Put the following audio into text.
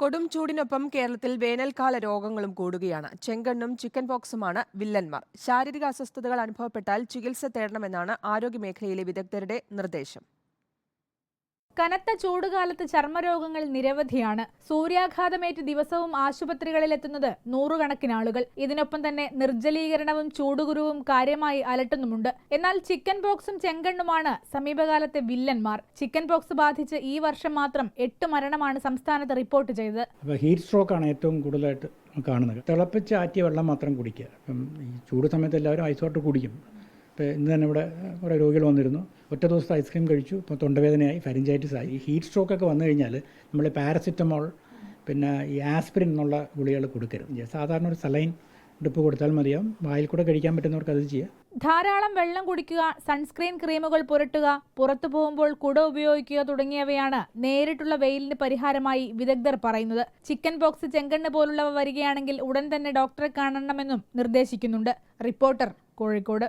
കൊടും ചൂടിനൊപ്പം കേരളത്തിൽ വേനൽക്കാല രോഗങ്ങളും കൂടുകയാണ്. ചെങ്കണ്ണും ചിക്കൻ പോക്സുമാണ് വില്ലന്മാർ. ശാരീരിക അസ്വസ്ഥതകൾ അനുഭവപ്പെട്ടാൽ ചികിത്സ തേടണമെന്നാണ് ആരോഗ്യമേഖലയിലെ വിദഗ്ധരുടെ നിർദ്ദേശം. കനത്ത ചൂടുകാലത്ത് ചർമ്മരോഗങ്ങൾ നിരവധിയാണ്. സൂര്യാഘാതമേറ്റ് ദിവസവും ആശുപത്രികളിൽ ആശുപത്രികളിലെത്തുന്നത് നൂറുകണക്കിന് ആളുകൾ. ഇതിനൊപ്പം തന്നെ നിർജലീകരണവും ചൂടുകുരുവും കാര്യമായി അലട്ടുന്നുമുണ്ട്. എന്നാൽ ചിക്കൻ പോക്സും ചെങ്കണ്ണുമാണ് സമീപകാലത്തെ വില്ലന്മാർ. ചിക്കൻ പോക്സ് ബാധിച്ച് ഈ വർഷം മാത്രം എട്ട് മരണമാണ് സംസ്ഥാനത്ത് റിപ്പോർട്ട് ചെയ്തത്. ഹീറ്റ് സ്ട്രോക്ക് ആണ് ഏറ്റവും കൂടുതലായിട്ട് കാണുന്നത്. തിളപ്പിച്ച് ആറ്റിയ വെള്ളം മാത്രം കുടിക്കുക. ഈ ചൂട് സമയത്ത് എല്ലാവരും ഐസോട്ട് കുടിക്കും. ഇപ്പോൾ ഇന്ന് തന്നെ ഇവിടെ കുറേ രോഗികൾ വന്നിരുന്നു. ഒറ്റ ദിവസത്തെ ഐസ്ക്രീം കഴിച്ചു ഇപ്പോൾ തൊണ്ടവേദനയായി ഫരിഞ്ചൈറ്റിസ് ആയി. ഈ ഹീറ്റ് സ്ട്രോക്കൊക്കെ വന്നു കഴിഞ്ഞാൽ നമ്മൾ പാരസിറ്റമോൾ പിന്നെ ഈ ആസ്പിരിൻ എന്നുള്ള ഗുളികൾ കൊടുക്കരുത്. സാധാരണ ഒരു സലൈൻ ഡ്രിപ്പ് കൊടുത്താൽ മതിയാവും. വായിൽ കൂടെ കഴിക്കാൻ പറ്റുന്നവർക്ക് അത് ചെയ്യാം. ധാരാളം വെള്ളം കുടിക്കുക സൺസ്ക്രീൻ ക്രീമുകൾ പുരട്ടുക പുറത്തു പോകുമ്പോൾ കുട ഉപയോഗിക്കുക തുടങ്ങിയവയാണ് നേരിട്ടുള്ള വെയിലിന് പരിഹാരമായി വിദഗ്ധർ പറയുന്നത്. ചിക്കൻ ബോക്സ് ചെങ്കണ്ണ് പോലുള്ളവ വരികയാണെങ്കിൽ ഉടൻ തന്നെ ഡോക്ടറെ കാണണമെന്നും നിർദ്ദേശിക്കുന്നുണ്ട്. റിപ്പോർട്ടർ കോഴിക്കോട്.